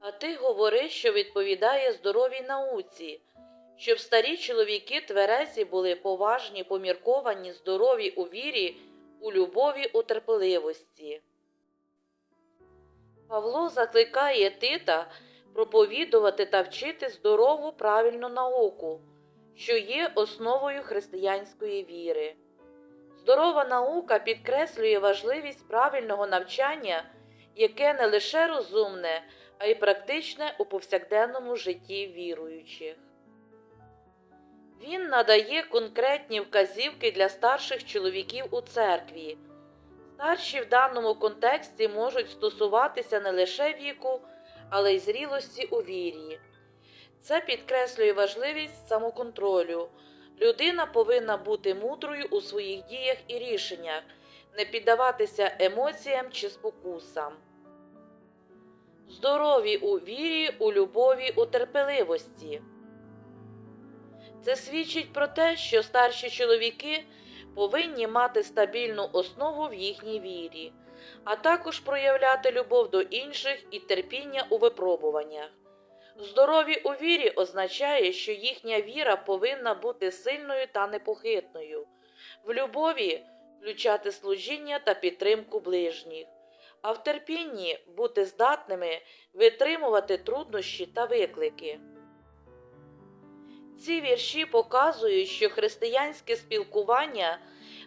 А ти говори, що відповідає здоровій науці, щоб старі чоловіки тверезі були поважні, помірковані, здорові у вірі, у любові, у терпеливості. Павло закликає Тита проповідувати та вчити здорову правильну науку, що є основою християнської віри. Здорова наука підкреслює важливість правильного навчання, яке не лише розумне, а й практичне у повсякденному житті віруючих. Він надає конкретні вказівки для старших чоловіків у церкві. Старші в даному контексті можуть стосуватися не лише віку, але й зрілості у вірі. Це підкреслює важливість самоконтролю. Людина повинна бути мудрою у своїх діях і рішеннях, не піддаватися емоціям чи спокусам. Здорові у вірі, у любові, у терпеливості. Це свідчить про те, що старші чоловіки повинні мати стабільну основу в їхній вірі, а також проявляти любов до інших і терпіння у випробуваннях. Здорові у вірі означає, що їхня віра повинна бути сильною та непохитною, в любові включати служіння та підтримку ближніх, а в терпінні бути здатними витримувати труднощі та виклики. Ці вірші показують, що християнське спілкування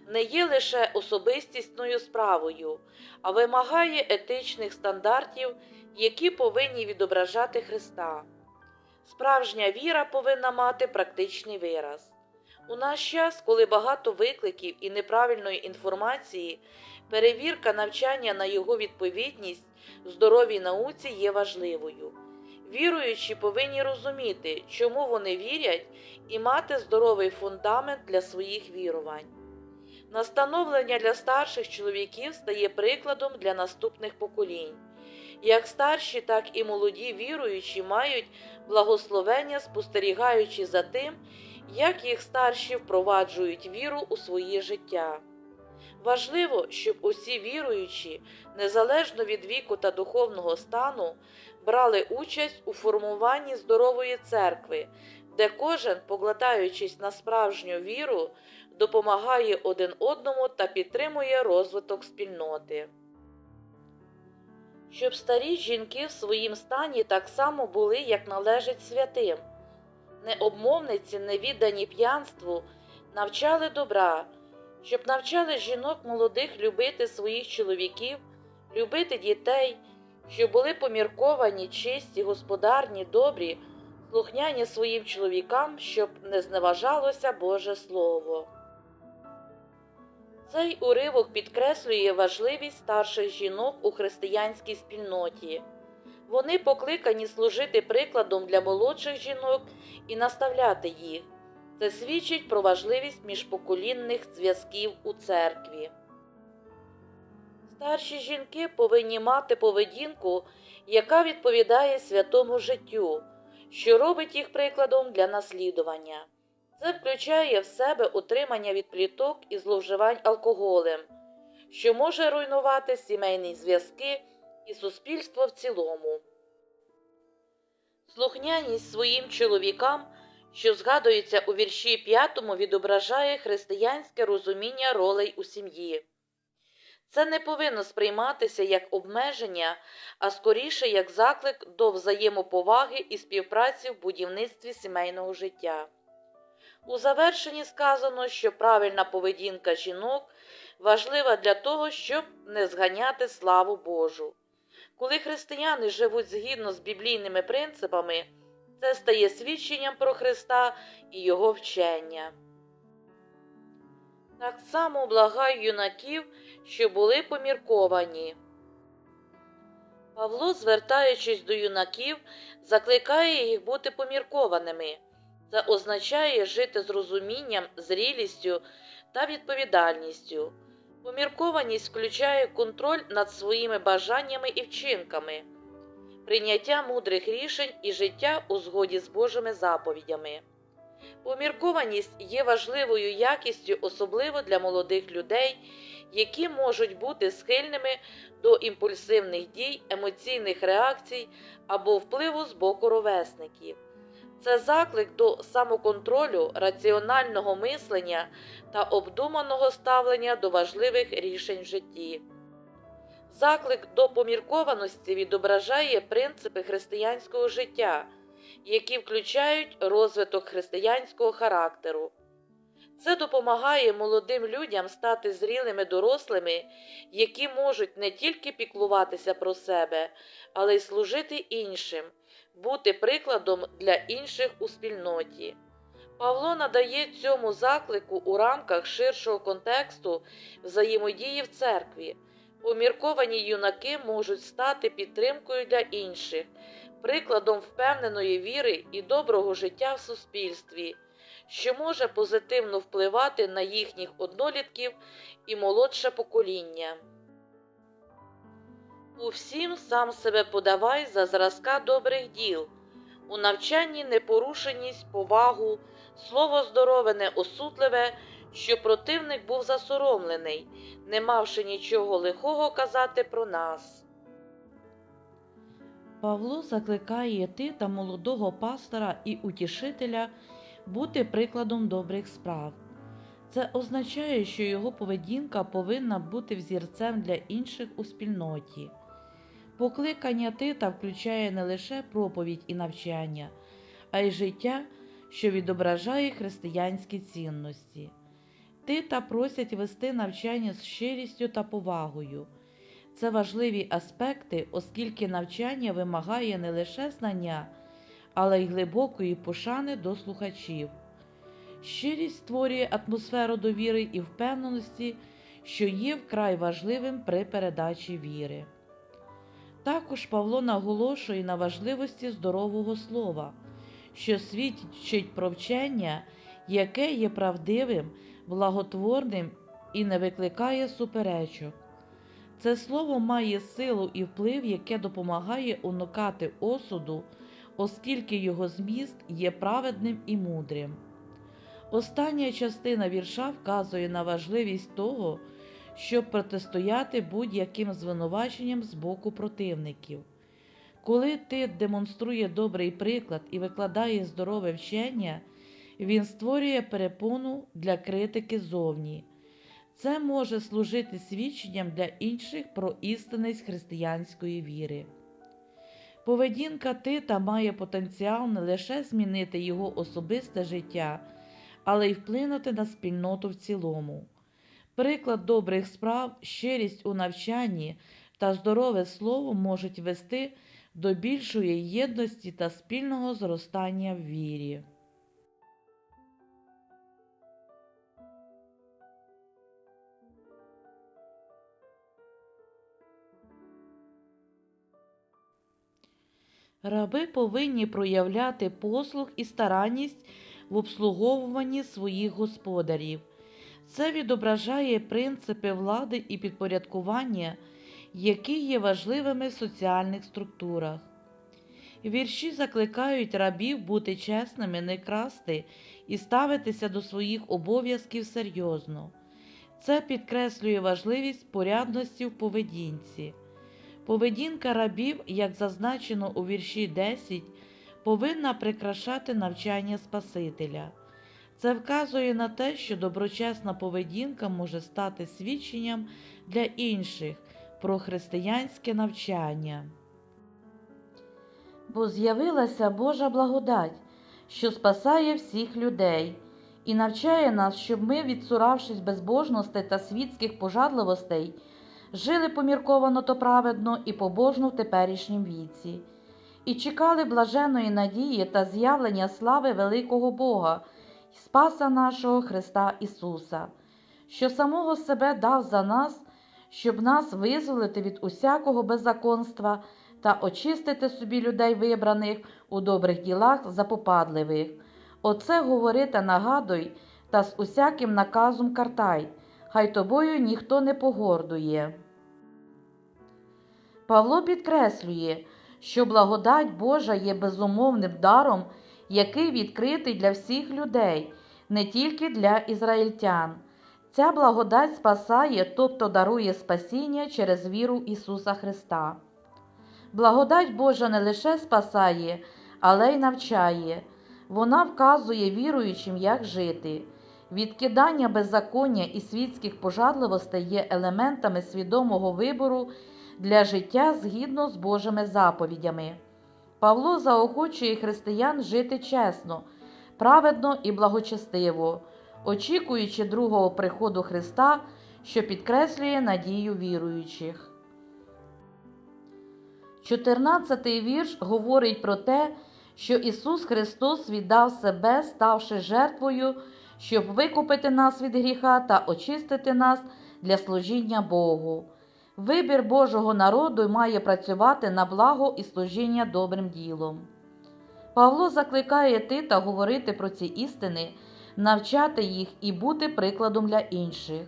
не є лише особистісною справою, а вимагає етичних стандартів, які повинні відображати Христа. Справжня віра повинна мати практичний вираз. У наш час, коли багато викликів і неправильної інформації, перевірка навчання на його відповідність здоровій науці є важливою. Віруючі повинні розуміти, чому вони вірять, і мати здоровий фундамент для своїх вірувань. Настановлення для старших чоловіків стає прикладом для наступних поколінь. Як старші, так і молоді віруючі мають благословення, спостерігаючи за тим, як їх старші впроваджують віру у своє життя. Важливо, щоб усі віруючі, незалежно від віку та духовного стану, брали участь у формуванні здорової церкви, де кожен, покладаючись на справжню віру, допомагає один одному та підтримує розвиток спільноти. Щоб старі жінки в своїм стані так само були, як належить святим, необмовниці, невіддані п'янству, навчали добра, щоб навчали жінок молодих любити своїх чоловіків, любити дітей, щоб були помірковані, чисті, господарні, добрі, слухняні своїм чоловікам, щоб не зневажалося Боже Слово. Цей уривок підкреслює важливість старших жінок у християнській спільноті. Вони покликані служити прикладом для молодших жінок і наставляти їх. Це свідчить про важливість міжпоколінних зв'язків у церкві. Старші жінки повинні мати поведінку, яка відповідає святому життю, що робить їх прикладом для наслідування. Це включає в себе утримання від пліток і зловживань алкоголем, що може руйнувати сімейні зв'язки і суспільство в цілому. Слухняність своїм чоловікам, що згадується у вірші 5, відображає християнське розуміння ролей у сім'ї. Це не повинно сприйматися як обмеження, а скоріше як заклик до взаємоповаги і співпраці в будівництві сімейного життя. У завершенні сказано, що правильна поведінка жінок важлива для того, щоб не зганяти славу Божу. Коли християни живуть згідно з біблійними принципами, це стає свідченням про Христа і Його вчення. Так само благаю юнаків, що були помірковані. Павло, звертаючись до юнаків, закликає їх бути поміркованими. Це означає жити з розумінням, зрілістю та відповідальністю. Поміркованість включає контроль над своїми бажаннями і вчинками, прийняття мудрих рішень і життя у згоді з Божими заповідями. Поміркованість є важливою якістю, особливо для молодих людей, які можуть бути схильними до імпульсивних дій, емоційних реакцій або впливу з боку ровесників. Це заклик до самоконтролю, раціонального мислення та обдуманого ставлення до важливих рішень в житті. Заклик до поміркованості відображає принципи християнського життя, які включають розвиток християнського характеру. Це допомагає молодим людям стати зрілими дорослими, які можуть не тільки піклуватися про себе, але й служити іншим, бути прикладом для інших у спільноті. Павло надає цьому заклику у рамках ширшого контексту взаємодії в церкві. Помірковані юнаки можуть стати підтримкою для інших, прикладом впевненої віри і доброго життя в суспільстві, що може позитивно впливати на їхніх однолітків і молодше покоління. У всім сам себе подавай за зразка добрих діл, у навчанні непорушеність, повагу, слово здорове, неосудливе, що противник був засоромлений, не мавши нічого лихого казати про нас. Павло закликає ти та молодого пастора і утішителя бути прикладом добрих справ. Це означає, що його поведінка повинна бути взірцем для інших у спільноті. Покликання Тита включає не лише проповідь і навчання, а й життя, що відображає християнські цінності. Тита просять вести навчання з щирістю та повагою. Це важливі аспекти, оскільки навчання вимагає не лише знання, але й глибокої пошани до слухачів. Щирість створює атмосферу довіри і впевненості, що є вкрай важливим при передачі віри. Також Павло наголошує на важливості здорового слова, що свідчить про вчення, яке є правдивим, благотворним і не викликає суперечок. Це слово має силу і вплив, яке допомагає уникати осуду, оскільки його зміст є праведним і мудрим. Остання частина вірша вказує на важливість того, щоб протистояти будь-яким звинуваченням з боку противників. Коли ти демонструє добрий приклад і викладає здорове вчення, він створює перепону для критики зовні. Це може служити свідченням для інших про істинність християнської віри. Поведінка Тита має потенціал не лише змінити його особисте життя, але й вплинути на спільноту в цілому. Приклад добрих справ, щирість у навчанні та здорове слово можуть вести до більшої єдності та спільного зростання в вірі. Раби повинні проявляти послуг і старанність в обслуговуванні своїх господарів. Це відображає принципи влади і підпорядкування, які є важливими в соціальних структурах. Вірші закликають рабів бути чесними, не красти і ставитися до своїх обов'язків серйозно. Це підкреслює важливість порядності в поведінці. Поведінка рабів, як зазначено у вірші 10, повинна прикрашати навчання Спасителя. Це вказує на те, що доброчесна поведінка може стати свідченням для інших про християнське навчання. Бо з'явилася Божа благодать, що спасає всіх людей, і навчає нас, щоб ми, відсуравшись безбожностей та світських пожадливостей, жили помірковано то праведно і побожно в теперішнім віці, і чекали блаженої надії та з'явлення слави великого Бога, Спаса нашого Христа Ісуса, що самого себе дав за нас, щоб нас визволити від усякого беззаконства та очистити собі людей вибраних у добрих ділах запопадливих. Оце говори та нагадуй, та з усяким наказом картай, хай тобою ніхто не погордує. Павло підкреслює, що благодать Божа є безумовним даром, який відкритий для всіх людей, не тільки для ізраїльтян. Ця благодать спасає, тобто дарує спасіння через віру Ісуса Христа. Благодать Божа не лише спасає, але й навчає. Вона вказує віруючим, як жити. Відкидання беззаконня і світських пожадливостей є елементами свідомого вибору для життя згідно з Божими заповідями. Павло заохочує християн жити чесно, праведно і благочестиво, очікуючи другого приходу Христа, що підкреслює надію віруючих. 14-й вірш говорить про те, що Ісус Христос віддав себе, ставши жертвою, щоб викупити нас від гріха та очистити нас для служіння Богу. Вибір Божого народу має працювати на благо і служіння добрим ділом. Павло закликає Тита говорити про ці істини, навчати їх і бути прикладом для інших.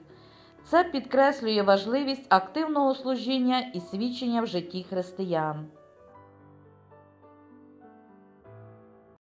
Це підкреслює важливість активного служіння і свідчення в житті християн.